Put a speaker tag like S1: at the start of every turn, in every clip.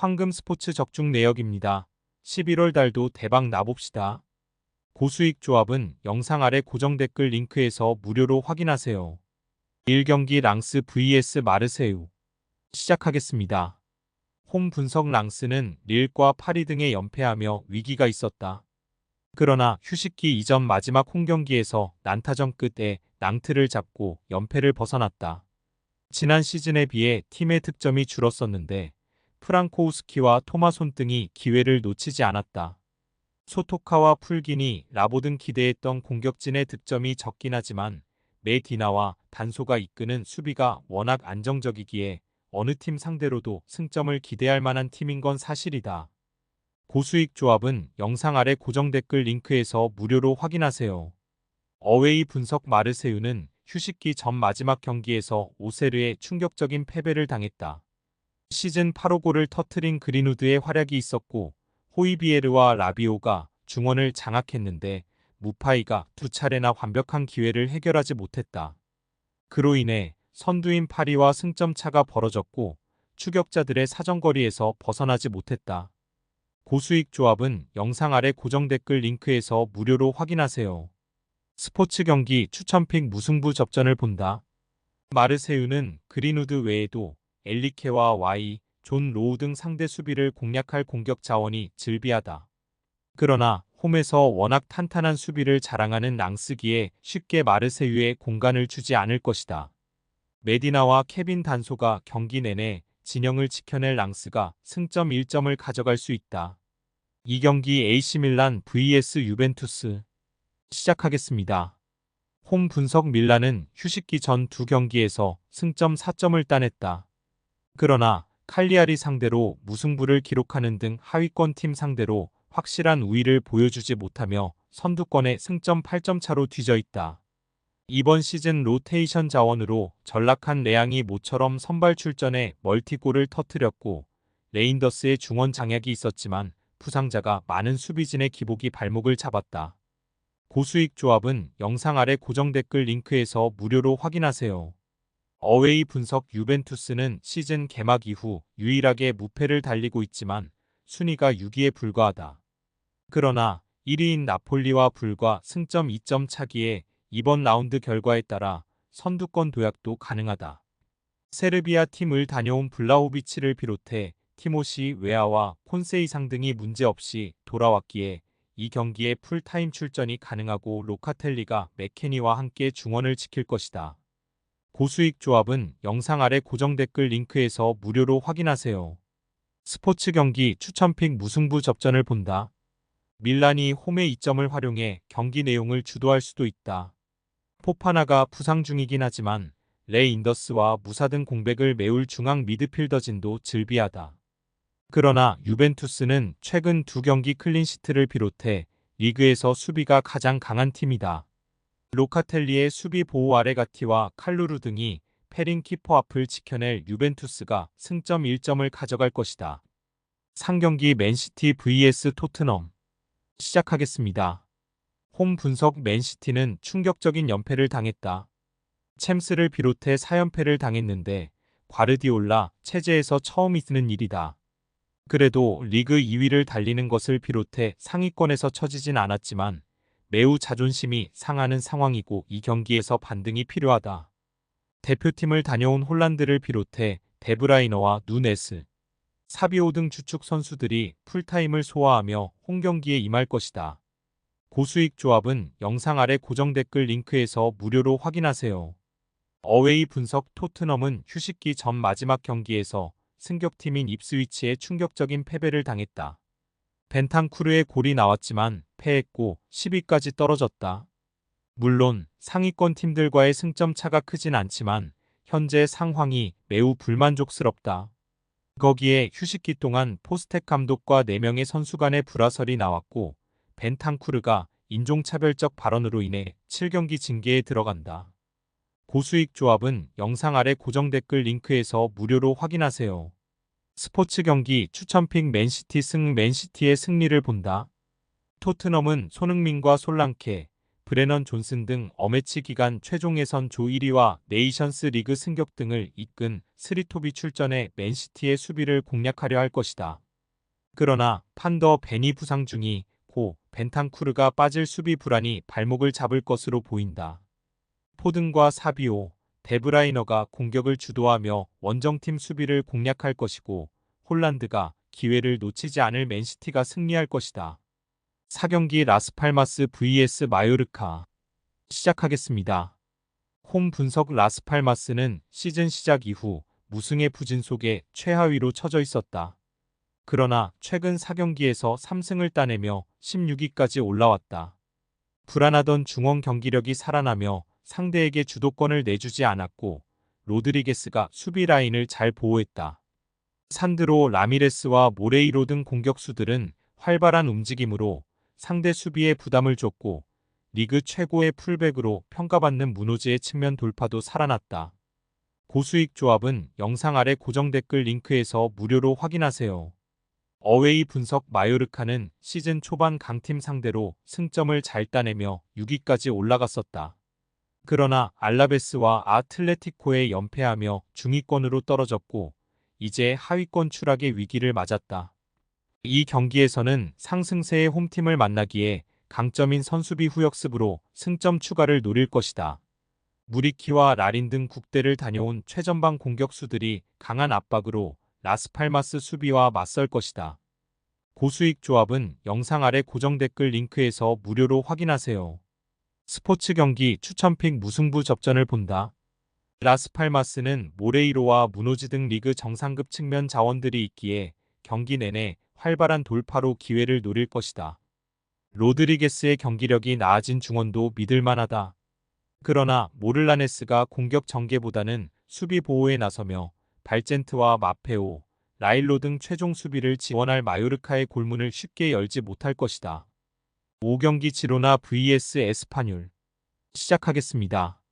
S1: 황금 스포츠 적중 내역입니다. 11월 달도 대박 나봅시다. 고수익 조합은 영상 아래 고정 댓글 링크에서 무료로 확인하세요. 1경기 랑스 vs 마르세유 시작하겠습니다. 홈 분석 랑스는 릴과 파리 등에 연패하며 위기가 있었다. 그러나 휴식기 이전 마지막 홈 경기에서 난타전 끝에 낭트를 잡고 연패를 벗어났다. 지난 시즌에 비해 팀의 득점이 줄었었는데 프랑코우스키와 토마손 등이 기회를 놓치지 않았다. 소토카와 풀기니 라보 등 기대했던 공격진의 득점이 적긴 하지만 메디나와 단소가 이끄는 수비가 워낙 안정적이기에 어느 팀 상대로도 승점을 기대할 만한 팀인 건 사실이다. 고수익 조합은 영상 아래 고정 댓글 링크에서 무료로 확인하세요. 어웨이 분석 마르세유는 휴식기 전 마지막 경기에서 오세르에 충격적인 패배를 당했다. 시즌 8호 골을 터트린 그린우드의 활약이 있었고 호이비에르와 라비오가 중원을 장악했는데 무파이가 두 차례나 완벽한 기회를 해결하지 못했다. 그로 인해 선두인 파리와 승점 차가 벌어졌고 추격자들의 사정거리에서 벗어나지 못했다. 고수익 조합은 영상 아래 고정 댓글 링크에서 무료로 확인하세요. 스포츠 경기 추천픽 무승부 접전을 본다. 마르세유는 그린우드 외에도 엘리케와 와이, 존 로우 등 상대 수비를 공략할 공격 자원이 즐비하다. 그러나 홈에서 워낙 탄탄한 수비를 자랑하는 랑스기에 쉽게 마르세유에 공간을 주지 않을 것이다. 메디나와 케빈 단소가 경기 내내 진영을 지켜낼 랑스가 승점 1점을 가져갈 수 있다. 이 경기 AC 밀란 vs 유벤투스 시작하겠습니다. 홈 분석 밀란은 휴식기 전 두 경기에서 승점 4점을 따냈다. 그러나 칼리아리 상대로 무승부를 기록하는 등 하위권 팀 상대로 확실한 우위를 보여주지 못하며 선두권에 승점 8점 차로 뒤져 있다. 이번 시즌 로테이션 자원으로 전락한 레앙이 모처럼 선발 출전해 멀티골을 터뜨렸고 레인더스의 중원 장약이 있었지만 부상자가 많은 수비진의 기복이 발목을 잡았다. 고수익 조합은 영상 아래 고정 댓글 링크에서 무료로 확인하세요. 어웨이 분석 유벤투스는 시즌 개막 이후 유일하게 무패를 달리고 있지만 순위가 6위에 불과하다. 그러나 1위인 나폴리와 불과 승점 2점 차기에 이번 라운드 결과에 따라 선두권 도약도 가능하다. 세르비아 팀을 다녀온 블라호비치를 비롯해 티모시 웨아와 폰세이상 등이 문제없이 돌아왔기에 이 경기에 풀타임 출전이 가능하고 로카텔리가 맥케니와 함께 중원을 지킬 것이다. 고수익 조합은 영상 아래 고정 댓글 링크에서 무료로 확인하세요. 스포츠 경기 추천픽 무승부 접전을 본다. 밀란이 홈의 이점을 활용해 경기 내용을 주도할 수도 있다. 포파나가 부상 중이긴 하지만 레 인더스와 무사 등 공백을 메울 중앙 미드필더 진도 즐비하다. 그러나 유벤투스는 최근 두 경기 클린시트를 비롯해 리그에서 수비가 가장 강한 팀이다. 로카텔리의 수비 보호 아래 가티와 칼루루 등이 페린 키퍼 앞을 지켜낼 유벤투스가 승점 1점을 가져갈 것이다. 상경기 맨시티 vs 토트넘 시작하겠습니다. 홈 분석 맨시티는 충격적인 연패를 당했다. 챔스를 비롯해 4연패를 당했는데 과르디올라 체제에서 처음 있는 일이다. 그래도 리그 2위를 달리는 것을 비롯해 상위권에서 처지진 않았지만 매우 자존심이 상하는 상황이고 이 경기에서 반등이 필요하다. 대표팀을 다녀온 홀란드를 비롯해 데브라이너와 누네스, 사비오 등 주축 선수들이 풀타임을 소화하며 홈 경기에 임할 것이다. 고수익 조합은 영상 아래 고정 댓글 링크에서 무료로 확인하세요. 어웨이 분석 토트넘은 휴식기 전 마지막 경기에서 승격팀인 입스위치에 충격적인 패배를 당했다. 벤탄쿠르의 골이 나왔지만 패했고 10위까지 떨어졌다. 물론 상위권 팀들과의 승점 차가 크진 않지만 현재 상황이 매우 불만족스럽다. 거기에 휴식기 동안 포스텍 감독과 4명의 선수 간의 불화설이 나왔고 벤탄쿠르가 인종차별적 발언으로 인해 7경기 징계에 들어간다. 고수익 조합은 영상 아래 고정 댓글 링크에서 무료로 확인하세요. 스포츠 경기 추천픽 맨시티 승 맨시티의 승리를 본다. 토트넘은 손흥민과 솔랑케, 브레넌 존슨 등 어매치 기간 최종 예선 조 1위와 네이션스 리그 승격 등을 이끈 스리톱이 출전해 맨시티의 수비를 공략하려 할 것이다. 그러나 판더 벤이 부상 중이 고 벤탄쿠르가 빠질 수비 불안이 발목을 잡을 것으로 보인다. 포든과 사비오, 데브라이너가 공격을 주도하며 원정팀 수비를 공략할 것이고 홀란드가 기회를 놓치지 않을 맨시티가 승리할 것이다. 4경기 라스팔마스 vs 마요르카 시작하겠습니다. 홈 분석 라스팔마스는 시즌 시작 이후 무승의 부진 속에 최하위로 처져 있었다. 그러나 최근 4경기에서 3승을 따내며 16위까지 올라왔다. 불안하던 중원 경기력이 살아나며 상대에게 주도권을 내주지 않았고 로드리게스가 수비 라인을 잘 보호했다. 산드로 라미레스와 모레이로 등 공격수들은 활발한 움직임으로 상대 수비에 부담을 줬고 리그 최고의 풀백으로 평가받는 문호지의 측면 돌파도 살아났다. 고수익 조합은 영상 아래 고정 댓글 링크에서 무료로 확인하세요. 어웨이 분석 마요르카는 시즌 초반 강팀 상대로 승점을 잘 따내며 6위까지 올라갔었다. 그러나 알라베스와 아틀레티코에 연패하며 중위권으로 떨어졌고 이제 하위권 추락의 위기를 맞았다. 이 경기에서는 상승세의 홈팀을 만나기에 강점인 선수비 후역습으로 승점 추가를 노릴 것이다. 무리키와 라린 등 국대를 다녀온 최전방 공격수들이 강한 압박으로 라스팔마스 수비와 맞설 것이다. 고수익 조합은 영상 아래 고정 댓글 링크에서 무료로 확인하세요. 스포츠 경기 추천픽 무승부 접전을 본다. 라스팔마스는 모레이로와 무노지 등 리그 정상급 측면 자원들이 있기에 경기 내내 활발한 돌파로 기회를 노릴 것이다. 로드리게스의 경기력이 나아진 중원도 믿을만하다. 그러나 모를라네스가 공격 전개보다는 수비 보호에 나서며 발젠트와 마페오, 라일로 등 최종 수비를 지원할 마요르카의 골문을 쉽게 열지 못할 것이다. 5경기 지로나 vs 에스파뇰 시작하겠습니다.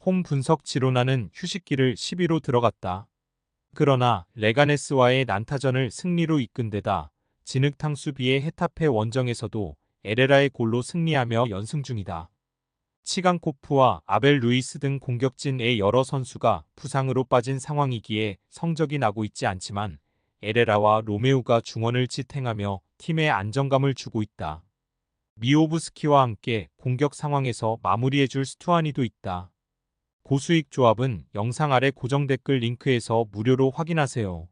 S1: 홈 분석 지로나는 휴식기를 10위로 들어갔다. 그러나 레가네스와의 난타전을 승리로 이끈 데다 진흙탕 수비의 헤타페 원정에서도 에레라의 골로 승리하며 연승 중이다. 치강코프와 아벨 루이스 등 공격진의 여러 선수가 부상으로 빠진 상황이기에 성적이 나고 있지 않지만 에레라와 로메우가 중원을 지탱하며 팀에 안정감을 주고 있다. 미오브스키와 함께 공격 상황에서 마무리해줄 스투아니도 있다. 고수익 조합은 영상 아래 고정 댓글 링크에서 무료로 확인하세요.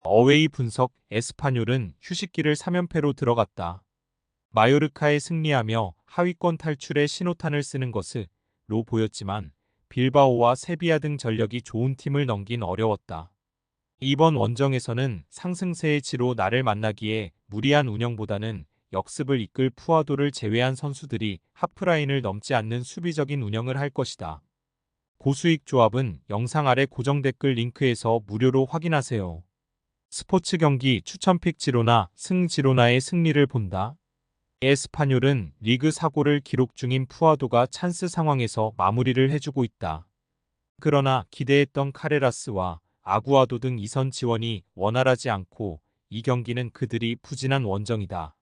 S1: 어웨이 분석 에스파뇰은 휴식기를 3연패로 들어갔다. 마요르카에 승리하며 하위권 탈출에 신호탄을 쓰는 것으로 보였지만 빌바오와 세비야 등 전력이 좋은 팀을 넘긴 어려웠다. 이번 원정에서는 상승세의 지로 나를 만나기에 무리한 운영보다는 역습을 이끌 푸아도를 제외한 선수들이 하프라인을 넘지 않는 수비적인 운영을 할 것이다. 고수익 조합은 영상 아래 고정 댓글 링크에서 무료로 확인하세요. 스포츠 경기 추천픽 지로나 승 지로나의 승리를 본다. 에스파뇰은 리그 사고를 기록 중인 푸아도가 찬스 상황에서 마무리를 해주고 있다. 그러나 기대했던 카레라스와 아구아도 등 이선 지원이 원활하지 않고 이 경기는 그들이 부진한 원정이다.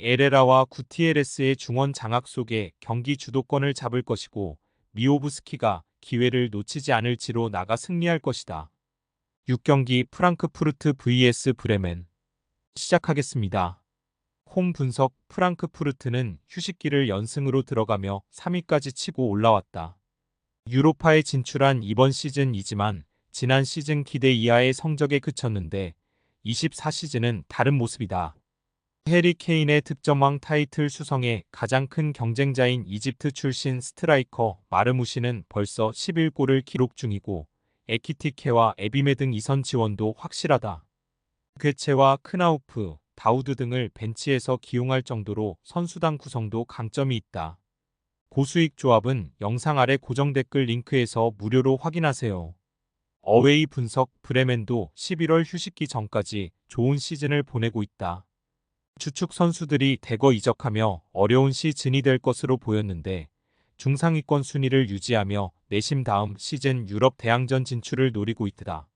S1: 에레라와 구티에레스의 중원 장악 속에 경기 주도권을 잡을 것이고 미오브스키가 기회를 놓치지 않을지로 나가 승리할 것이다. 6경기 프랑크푸르트 vs 브레멘 시작하겠습니다. 홈 분석 프랑크푸르트는 휴식기를 연승으로 들어가며 3위까지 치고 올라왔다. 유로파에 진출한 이번 시즌이지만 지난 시즌 기대 이하의 성적에 그쳤는데 24시즌은 다른 모습이다. 해리 케인의 득점왕 타이틀 수성에 가장 큰 경쟁자인 이집트 출신 스트라이커 마르무시는 벌써 11골을 기록 중이고 에키티케와 에비메 등 이선 지원도 확실하다. 괴체와 크나우프, 다우드 등을 벤치에서 기용할 정도로 선수당 구성도 강점이 있다. 고수익 조합은 영상 아래 고정 댓글 링크에서 무료로 확인하세요. 어웨이 분석 브레멘도 11월 휴식기 전까지 좋은 시즌을 보내고 있다. 주축 선수들이 대거 이적하며 어려운 시즌이 될 것으로 보였는데 중상위권 순위를 유지하며 내심 다음 시즌 유럽 대항전 진출을 노리고 있다.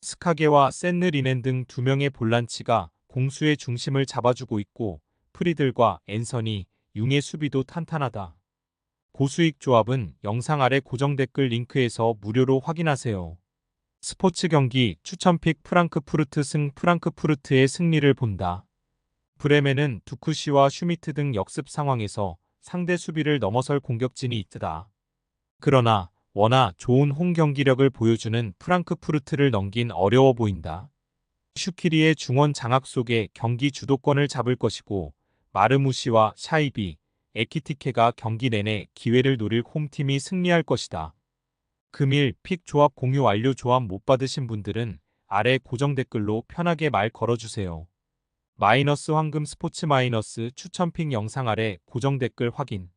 S1: 스카게와 샌느리넨 등 두 명의 볼란치가 공수의 중심을 잡아주고 있고 프리들과 앤서니, 융의 수비도 탄탄하다. 고수익 조합은 영상 아래 고정 댓글 링크에서 무료로 확인하세요. 스포츠 경기 추천픽 프랑크푸르트 승 프랑크푸르트의 승리를 본다. 브레멘은 두쿠시와 슈미트 등 역습 상황에서 상대 수비를 넘어설 공격진이 있다. 그러나 워낙 좋은 홈 경기력을 보여주는 프랑크푸르트를 넘긴 어려워 보인다. 슈키리의 중원 장악 속에 경기 주도권을 잡을 것이고 마르무시와 샤이비, 에키티케가 경기 내내 기회를 노릴 홈팀이 승리할 것이다. 금일 픽 조합 공유 완료 조합 못 받으신 분들은 아래 고정 댓글로 편하게 말 걸어주세요. 마이너스 황금 스포츠 마이너스 추천픽 영상 아래 고정 댓글 확인